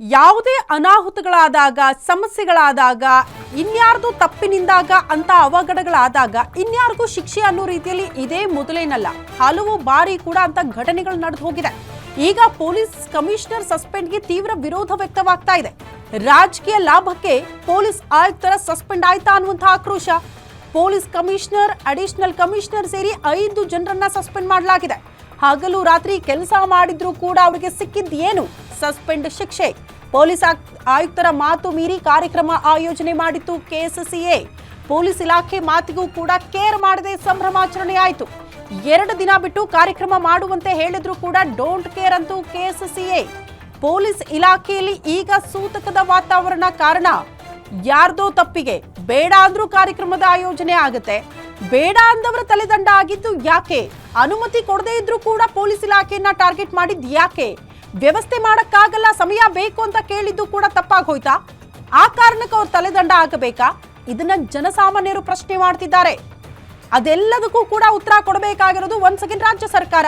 ಯಾವುದೇ ಅನಾಹುತಗಳಾದಾಗ, ಸಮಸ್ಯೆಗಳಾದಾಗ, ಇನ್ಯಾರ್ದು ತಪ್ಪಿನಿಂದಾಗ ಅಂತ ಅವಘಡಗಳಾದಾಗ ಇನ್ಯಾರಿಗೂ ಶಿಕ್ಷೆ ಅನ್ನೋ ರೀತಿಯಲ್ಲಿ ಇದೇ ಮೊದಲೇನಲ್ಲ. ಹಲವು ಬಾರಿ ಕೂಡ ಅಂತ ಘಟನೆಗಳು ನಡೆದು ಹೋಗಿದೆ. ಈಗ ಪೊಲೀಸ್ ಕಮಿಷನರ್ ಸಸ್ಪೆಂಡ್ಗೆ ತೀವ್ರ ವಿರೋಧ ವ್ಯಕ್ತವಾಗ್ತಾ ಇದೆ. ರಾಜಕೀಯ ಲಾಭಕ್ಕೆ ಪೊಲೀಸ್ ಆಯುಕ್ತರ ಸಸ್ಪೆಂಡ್ ಆಯ್ತಾ ಅನ್ನುವಂತಹ ಆಕ್ರೋಶ. ಪೊಲೀಸ್ ಕಮಿಷನರ್, ಅಡಿಷನಲ್ ಕಮಿಷನರ್ ಸೇರಿ ಐದು ಜನರನ್ನ ಸಸ್ಪೆಂಡ್ ಮಾಡಲಾಗಿದೆ. ಹಗಲು ರಾತ್ರಿ ಕೆಲಸ ಮಾಡಿದ್ರು ಕೂಡ ಅವರಿಗೆ ಸಿಕ್ಕಿದ್ದು ಏನು? ಸಸ್ಪೆಂಡ್ ಶಿಕ್ಷೆ. ಪೊಲೀಸ್ ಆಯುಕ್ತರ ಮಾತು ಮೀರಿ ಕಾರ್ಯಕ್ರಮ ಆಯೋಜನೆ ಮಾಡಿತ್ತು ಕೆಎಸ್ಸಿಎ. ಪೊಲೀಸ್ ಇಲಾಖೆ ಮಾತಿಗೂ ಕೂಡ ಕೇರ್ ಮಾಡದೆ ಸಂಭ್ರಮಾಚರಣೆ ಆಯಿತು. ಎರಡು ದಿನ ಬಿಟ್ಟು ಕಾರ್ಯಕ್ರಮ ಮಾಡುವಂತೆ ಹೇಳಿದ್ರು ಕೂಡ ಡೋಂಟ್ ಕೇರ್ ಅಂತೂ ಕೆಎಸ್ಸಿಎ. ಪೊಲೀಸ್ ಇಲಾಖೆಯಲ್ಲಿ ಈಗ ಸೂತಕದ ವಾತಾವರಣ ಕಾರಣ. ಯಾರ್ದೋ ತಪ್ಪಿಗೆ, ಬೇಡ ಅಂದ್ರೂ ಕಾರ್ಯಕ್ರಮದ ಆಯೋಜನೆ ಆಗುತ್ತೆ. ಬೇಡ ಅಂದವರ ತಲೆದಂಡ ಆಗಿದ್ದು ಯಾಕೆ? ಅನುಮತಿ ಕೊಡದೇ ಇದ್ರೂ ಕೂಡ ಪೊಲೀಸ್ ಇಲಾಖೆಯನ್ನ ಟಾರ್ಗೆಟ್ ಮಾಡಿದ್ ಯಾಕೆ? ವ್ಯವಸ್ಥೆ ಮಾಡಕ್ಕಾಗಲ್ಲ, ಸಮಯ ಬೇಕು ಅಂತ ಕೇಳಿದ್ದು ಕೂಡ ತಪ್ಪಾಗಿ ಹೋಯ್ತಾ ಆ ಕಾರಣಕ್ಕೆ ಅವ್ರು ತಲೆದಂಡ ಆಗಬೇಕಾ? ಇದನ್ನ ಜನಸಾಮಾನ್ಯರು ಪ್ರಶ್ನೆ ಮಾಡ್ತಿದ್ದಾರೆ. ಅದೆಲ್ಲದಕ್ಕೂ ಕೂಡ ಉತ್ತರ ಕೊಡಬೇಕಾಗಿರೋದು ಒಂದ್ ಸೆಕೆಂಡ್ ರಾಜ್ಯ ಸರ್ಕಾರ.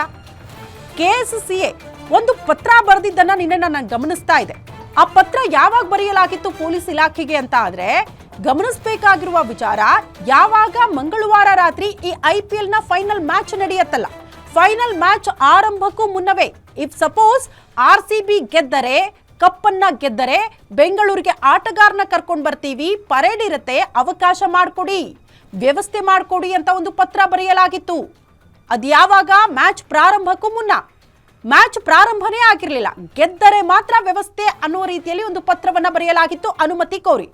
ಕೆಎಸ್ಸಿಎ ಒಂದು ಪತ್ರ ಬರೆದಿದ್ದನ್ನ ನಿನ್ನೆ ನಾನು ಗಮನಿಸ್ತಾ ಇದೆ. ಆ ಪತ್ರ ಯಾವಾಗ ಬರೆಯಲಾಗಿತ್ತು ಪೊಲೀಸ್ ಇಲಾಖೆಗೆ ಅಂತ ಆದ್ರೆ, ಗಮನಿಸಬೇಕಾಗಿರುವ ವಿಚಾರ ಯಾವಾಗ ಮಂಗಳವಾರ ರಾತ್ರಿ ಈ ಐ ಪಿ ಎಲ್ನ ಫೈನಲ್ ಮ್ಯಾಚ್ ನಡೆಯತ್ತಲ್ಲ. ಫೈನಲ್ ಮ್ಯಾಚ್ ಆರಂಭಕ್ಕೂ ಮುನ್ನವೇ if suppose R C B ಗೆದ್ದರೆ, ಕಪ್ಪನ್ನ ಗೆದ್ದರೆ, ಬೆಂಗಳೂರಿಗೆ ಆಟಗಾರನ ಕರ್ಕೊಂಡು ಬರ್ತೀವಿ ಪರೇಡ್ ಇರುತ್ತೆ, ಅವಕಾಶ ಮಾಡಿಕೊಡಿ, ವ್ಯವಸ್ಥೆ ಮಾಡಿಕೊಡಿ ಅಂತ ಒಂದು ಪತ್ರ ಬರೆಯಲಾಗಿತ್ತು. ಅದ್ಯಾವಾಗ ಮ್ಯಾಚ್ ಪ್ರಾರಂಭಕ್ಕೂ ಮುನ್ನ. ಮ್ಯಾಚ್ ಪ್ರಾರಂಭನೇ ಆಗಿರಲಿಲ್ಲ. ಗೆದ್ದರೆ ಮಾತ್ರ ವ್ಯವಸ್ಥೆ ಅನ್ನುವ ರೀತಿಯಲ್ಲಿ ಒಂದು ಪತ್ರವನ್ನು ಬರೆಯಲಾಗಿತ್ತು ಅನುಮತಿ ಕೋರಿ.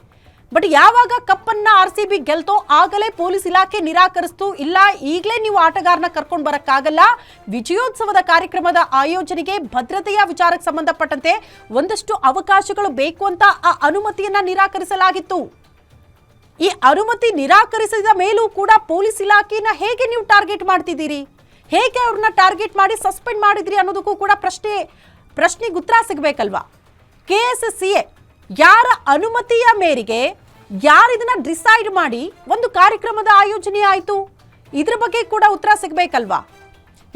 ಬಟ್ ಯಾವಾಗ ಕಪ್ಪನ್ನ ಆರ್ ಸಿ ಬಿ ಗೆಲ್ತೋ ಆಗಲೇ ಪೊಲೀಸ್ ಇಲಾಖೆ ನಿರಾಕರಿಸ್ತು ಇಲ್ಲ, ಈಗಲೇ ನೀವು ಆಟಗಾರನ ಕರ್ಕೊಂಡು ಬರಕ್ಕಾಗಲ್ಲ. ವಿಜಯೋತ್ಸವದ ಕಾರ್ಯಕ್ರಮದ ಆಯೋಜನೆಗೆ ಭದ್ರತೆಯ ವಿಚಾರಕ್ಕೆ ಸಂಬಂಧಪಟ್ಟಂತೆ ಒಂದಷ್ಟು ಅವಕಾಶಗಳು ಬೇಕು ಅಂತ ಆ ಅನುಮತಿಯನ್ನ ನಿರಾಕರಿಸಲಾಗಿತ್ತು. ಈ ಅನುಮತಿ ನಿರಾಕರಿಸಿದ ಮೇಲೂ ಕೂಡ ಪೊಲೀಸ್ ಇಲಾಖೆಯನ್ನ ಹೇಗೆ ನೀವು ಟಾರ್ಗೆಟ್ ಮಾಡ್ತಿದ್ದೀರಿ? ಹೇಗೆ ಅವ್ರನ್ನ ಟಾರ್ಗೆಟ್ ಮಾಡಿ ಸಸ್ಪೆಂಡ್ ಮಾಡಿದ್ರಿ ಅನ್ನೋದಕ್ಕೂ ಕೂಡ ಪ್ರಶ್ನೆ, ಪ್ರಶ್ನೆಗೆ ಉತ್ತರ ಸಿಗಬೇಕಲ್ವಾ? ಕೆ ಎಸ್ ಸಿ ಎ ಯಾರ ಅನುಮತಿಯ ಮೇರೆಗೆ ಯಾರು ಇದನ್ನ ಡಿಸೈಡ್ ಮಾಡಿ ಒಂದು ಕಾರ್ಯಕ್ರಮದ ಆಯೋಜನೆ ಆಯಿತು? ಇದ್ರ ಬಗ್ಗೆ ಕೂಡ ಉತ್ತರ ಸಿಗಬೇಕಲ್ವಾ?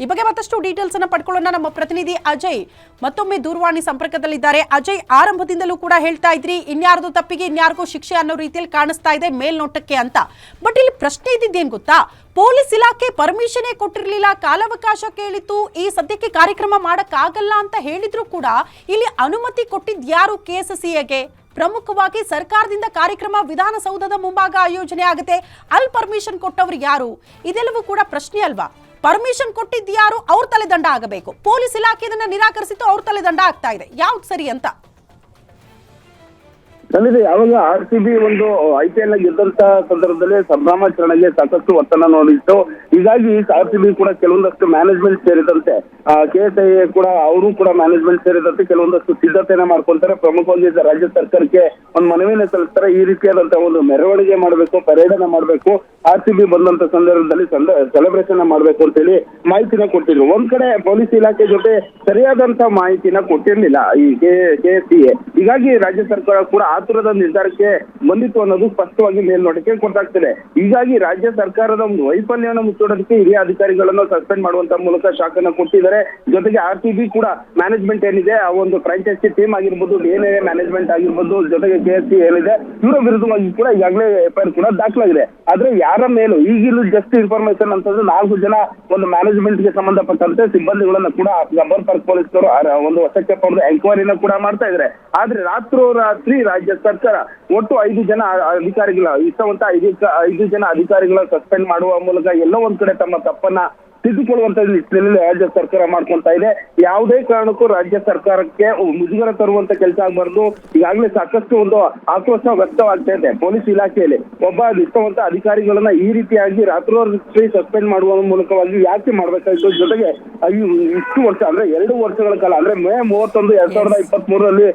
ಈ ಬಗ್ಗೆ ಮತ್ತಷ್ಟು ಡೀಟೇಲ್ಸ್ ಅನ್ನ ಪಡ್ಕೊಳ್ಳೋಣ. ನಮ್ಮ ಪ್ರತಿನಿಧಿ ಅಜಯ್ ಮತ್ತೊಮ್ಮೆ ದೂರವಾಣಿ ಸಂಪರ್ಕದಲ್ಲಿದ್ದಾರೆ. ಅಜಯ್, ಆರಂಭದಿಂದಲೂ ಕೂಡ ಹೇಳ್ತಾ ಇದ್ರಿ, ಇನ್ಯಾರ್ದು ತಪ್ಪಿಗೆ ಇನ್ಯಾರಿಗೂ ಶಿಕ್ಷೆ ಅನ್ನೋ ರೀತಿಯಲ್ಲಿ ಕಾಣಿಸ್ತಾ ಇದೆ ಮೇಲ್ನೋಟಕ್ಕೆ ಅಂತ. ಬಟ್ ಇಲ್ಲಿ ಪ್ರಶ್ನೆ ಇದ್ದಿದ್ದೇನು ಗೊತ್ತಾ? ಪೊಲೀಸ್ ಇಲಾಖೆ ಪರ್ಮಿಷನೇ ಕೊಟ್ಟಿರಲಿಲ್ಲ, ಕಾಲಾವಕಾಶ ಕೇಳಿತ್ತು, ಈ ಸದ್ಯಕ್ಕೆ ಕಾರ್ಯಕ್ರಮ ಮಾಡೋಕ್ಕಾಗಲ್ಲ ಅಂತ ಹೇಳಿದ್ರು ಕೂಡ ಇಲ್ಲಿ ಅನುಮತಿ ಕೊಟ್ಟಿದ್ದು ಯಾರು ಕೆಎಸ್ಸಿಎಗೆ ಪ್ರಮುಖವಾಗಿ ಸರ್ಕಾರದಿಂದ ಕಾರ್ಯಕ್ರಮ ವಿಧಾನಸೌಧದ ಮುಂಭಾಗ ಆಯೋಜನೆ ಆಗುತ್ತೆ ಅಲ್ಲಿ ಪರ್ಮಿಷನ್ ಕೊಟ್ಟವರು ಯಾರು? ಇದೆಲ್ಲವೂ ಕೂಡ ಪ್ರಶ್ನೆ ಅಲ್ವಾ? ಪರ್ಮಿಷನ್ ಕೊಟ್ಟಿದ್ದು ಯಾರು? ಅವ್ರ ತಲೆದಂಡ ಆಗಬೇಕು. ಪೊಲೀಸ್ ಇಲಾಖೆ ಇದನ್ನ ನಿರಾಕರಿಸಿದ್ದು ಅವ್ರ ತಲೆದಂಡ ಆಗ್ತಾ ಇದೆ. ಯಾವ್ದು ಸರಿ ಅಂತ? ಖಂಡಿತ ಯಾವಾಗ ಆರ್ ಸಿ ಬಿ ಒಂದು ಐ ಪಿ ಎಲ್ ಗೆದ್ದಂತ ಸಂದರ್ಭದಲ್ಲಿ ಸಂಭ್ರಮಾಚರಣೆಗೆ ಸಾಕಷ್ಟು ಒತ್ತಡ ನೋಡಿತ್ತು. ಹೀಗಾಗಿ ಆರ್ ಸಿ ಬಿ ಕೂಡ ಕೆಲವೊಂದಷ್ಟು ಮ್ಯಾನೇಜ್ಮೆಂಟ್ ಸೇರಿದಂತೆ ಕೆ ಎಸ್ ಐ ಕೂಡ, ಅವರು ಕೂಡ ಮ್ಯಾನೇಜ್ಮೆಂಟ್ ಸೇರಿದಂತೆ ಕೆಲವೊಂದಷ್ಟು ಸಿದ್ಧತೆಯನ್ನ ಮಾಡ್ಕೊಳ್ತಾರೆ ಪ್ರಮುಖವಾಗಿ ರಾಜ್ಯ ಸರ್ಕಾರಕ್ಕೆ ಒಂದು ಮನವಿನ ಸಲ್ಲಿಸ್ತಾರೆ. ಈ ರೀತಿಯಾದಂತಹ ಒಂದು ಮೆರವಣಿಗೆ ಮಾಡಬೇಕು ಪರೇಡ್ ಅನ್ನ ಮಾಡಬೇಕು ಆರ್ ಸಿ ಬಿ ಬಂದಂತ ಸಂದರ್ಭದಲ್ಲಿ ಸೆಲೆಬ್ರೇಷನ್ ಮಾಡಬೇಕು ಅಂತ ಹೇಳಿ ಮಾಹಿತಿನ ಕೊಟ್ಟಿದ್ರು. ಒಂದ್ ಕಡೆ ಪೊಲೀಸ್ ಇಲಾಖೆ ಜೊತೆ ಸರಿಯಾದಂತ ಮಾಹಿತಿನ ಕೊಟ್ಟಿರ್ಲಿಲ್ಲ ಈ ಕೆ ಕೆ ಸಿ ಎ ಹೀಗಾಗಿ ರಾಜ್ಯ ಸರ್ಕಾರ ಕೂಡ ಆತುರದ ನಿರ್ಧಾರಕ್ಕೆ ಬಂದಿತ್ತು ಅನ್ನೋದು ಸ್ಪಷ್ಟವಾಗಿ ಮೇಲ್ನೋಟಕ್ಕೆ ಗೊತ್ತಾಗ್ತದೆ. ಹೀಗಾಗಿ ರಾಜ್ಯ ಸರ್ಕಾರದ ಒಂದು ವೈಫಲ್ಯವನ್ನು ಮುಚ್ಚೋಡೋದಕ್ಕೆ ಹಿರಿಯ ಅಧಿಕಾರಿಗಳನ್ನು ಸಸ್ಪೆಂಡ್ ಮಾಡುವಂತ ಮೂಲಕ ಶಾಖನ ಕೊಟ್ಟಿದ್ದಾರೆ. ಜೊತೆಗೆ ಆರ್ ಸಿ ಬಿ ಕೂಡ ಮ್ಯಾನೇಜ್ಮೆಂಟ್ ಏನಿದೆ, ಆ ಒಂದು ಫ್ರಾಂಚೈಸಿ ಟೀಮ್ ಆಗಿರ್ಬೋದು ಡಿಎನ್ಎ ಮ್ಯಾನೇಜ್ಮೆಂಟ್ ಆಗಿರ್ಬೋದು, ಜೊತೆಗೆ ಕೆ ಎಸ್ ಸಿ ಏನಿದೆ, ಇವರ ವಿರುದ್ಧವಾಗಿ ಕೂಡ ಈಗಾಗಲೇ ಎಫ್ಐಆರ್ ಕೂಡ ದಾಖಲಾಗಿದೆ. ಆದ್ರೆ ಯಾರ ಮೇಲೂ ಈಗಿಲ್ಲ ಜಸ್ಟ್ ಇನ್ಫಾರ್ಮೇಶನ್ ಅಂತಂದ್ರೆ ನಾಲ್ಕು ಜನ ಒಂದು ಮ್ಯಾನೇಜ್ಮೆಂಟ್ಗೆ ಸಂಬಂಧಪಟ್ಟಂತೆ ಸಿಬ್ಬಂದಿಗಳನ್ನ ಕೂಡ ಗಂಬರ್ ಪಾರ್ಕ್ ಪೊಲೀಸರು ಒಂದು ವಶಕ್ಕೆ ಪಡೆದು ಎಂಕ್ವೈರಿನ ಕೂಡ ಮಾಡ್ತಾ ಇದ್ದಾರೆ. ಆದ್ರೆ ರಾತ್ರೋರಾತ್ರಿ ರಾಜ್ಯ ಸರ್ಕಾರ ಒಟ್ಟು ಐದು ಜನ ಅಧಿಕಾರಿಗಳ ಇಷ್ಟವಂತ ಐದು ಐದು ಜನ ಅಧಿಕಾರಿಗಳ ಸಸ್ಪೆಂಡ್ ಮಾಡುವ ಮೂಲಕ ಎಲ್ಲೋ ಒಂದ್ ಕಡೆ ತಮ್ಮ ತಪ್ಪನ್ನ ತಿದ್ದುಕೊಳ್ಳುವಂತ ನಿಟ್ಟಿನಲ್ಲಿ ರಾಜ್ಯ ಸರ್ಕಾರ ಮಾಡ್ಕೊಂತ ಇದೆ. ಯಾವುದೇ ಕಾರಣಕ್ಕೂ ರಾಜ್ಯ ಸರ್ಕಾರಕ್ಕೆ ಮುಜುಗರ ತರುವಂತ ಕೆಲಸ ಆಗಬಾರ್ದು. ಈಗಾಗಲೇ ಸಾಕಷ್ಟು ಒಂದು ಆಕ್ರೋಶ ವ್ಯಕ್ತವಾಗ್ತಾ ಇದೆ ಪೊಲೀಸ್ ಇಲಾಖೆಯಲ್ಲಿ. ಒಬ್ಬ ನಿಷ್ಠವಂತ ಅಧಿಕಾರಿಗಳನ್ನ ಈ ರೀತಿಯಾಗಿ ರಾತ್ರೋರಾತ್ರಿ ಸಸ್ಪೆಂಡ್ ಮಾಡುವ ಮೂಲಕವಾಗಿ ಯಾಕೆ ಮಾಡ್ಬೇಕಾಯ್ತು? ಜೊತೆಗೆ ಇಷ್ಟು ವರ್ಷ ಅಂದ್ರೆ ಎರಡು ವರ್ಷಗಳ ಕಾಲ, ಅಂದ್ರೆ ಮೇ ಮೂವತ್ತೊಂದು ಎರಡ್ ಸಾವಿರದ ಇಪ್ಪತ್ತ್ ಮೂರರಲ್ಲಿ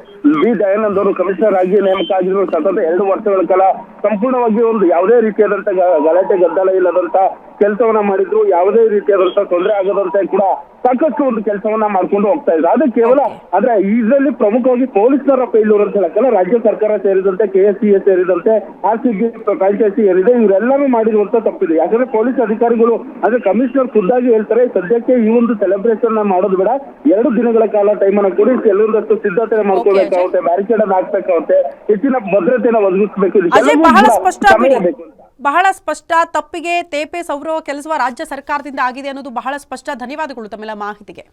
ಬಿ ದಯಾನಂದ್ ಅವರು ಕಮಿಷನರ್ ಆಗಿ ನೇಮಕ ಆಗಿದ್ರು ಸತತ ಎರಡು ವರ್ಷಗಳ ಕಾಲ ಸಂಪೂರ್ಣವಾಗಿ ಒಂದು ಯಾವುದೇ ರೀತಿಯಾದಂತ ಗಲಾಟೆ ಗದ್ದಲ ಇಲ್ಲದಂತ ಕೆಲಸವನ್ನ ಮಾಡಿದ್ರು ಯಾವುದೇ ರೀತಿಯಾದಂತಹ ತೊಂದರೆ ಆಗದಂತೆ ಕೂಡ ಸಾಕಷ್ಟು ಒಂದು ಕೆಲಸವನ್ನ ಮಾಡ್ಕೊಂಡು ಹೋಗ್ತಾ ಇದ್ರು. ಅದು ಕೇವಲ ಅಂದ್ರೆ ಇದರಲ್ಲಿ ಪ್ರಮುಖವಾಗಿ ಪೊಲೀಸರ ಪೈಲೂರು ಅಂತ ಹೇಳಕ್ಕಲ್ಲ ರಾಜ್ಯ ಸರ್ಕಾರ ಸೇರಿದಂತೆ ಕೆ ಎಸ್ ಸಿ ಎ ಸೇರಿದಂತೆ ಆರ್ ಸಿ ಬಿ ಫ್ರಾಂಚೈಸಿ ಏನಿದೆ ಇವರೆಲ್ಲರೂ ಮಾಡಿರುವಂತ ತಪ್ಪಿದೆ. ಯಾಕಂದ್ರೆ ಪೊಲೀಸ್ ಅಧಿಕಾರಿಗಳು ಅಂದ್ರೆ ಕಮಿಷನರ್ ಖುದ್ದಾಗಿ ಹೇಳ್ತಾರೆ ಸದ್ಯಕ್ಕೆ ಈ ಒಂದು ಸೆಲೆಬ್ರೇಷನ್ ಮಾಡೋದು ಬೇಡ. ಎರಡು ದಿನಗಳ ಕಾಲ ಟೈಮ್ ಅನ್ನ ಕೊಡಿ ಕೆಲವೊಂದಷ್ಟು ಸಿದ್ಧತೆ ಮಾಡ್ಕೋಬೇಕಾಗುತ್ತೆ ಬ್ಯಾರಿಕೇಡ್ ಅನ್ನ ಹಾಕ್ಬೇಕಾಗುತ್ತೆ ಹೆಚ್ಚಿನ ಭದ್ರತೆನ ಒದಗಿಸಬೇಕು. ಬಹಳ ಸ್ಪಷ್ಟ ಬಹಳ ಸ್ಪಷ್ಟ ತಪ್ಪಿಗೆ ತೇಪೆ ಸೌರವ ಕೆಲಸ ರಾಜ್ಯ ಸರ್ಕಾರದಿಂದ ಆಗಿದೆ ಅನ್ನೋದು ಬಹಳ ಸ್ಪಷ್ಟ. ಧನ್ಯವಾದಗಳು ತಮ್ಮೆಲ್ಲ ಮಾಹಿತಿಗೆ.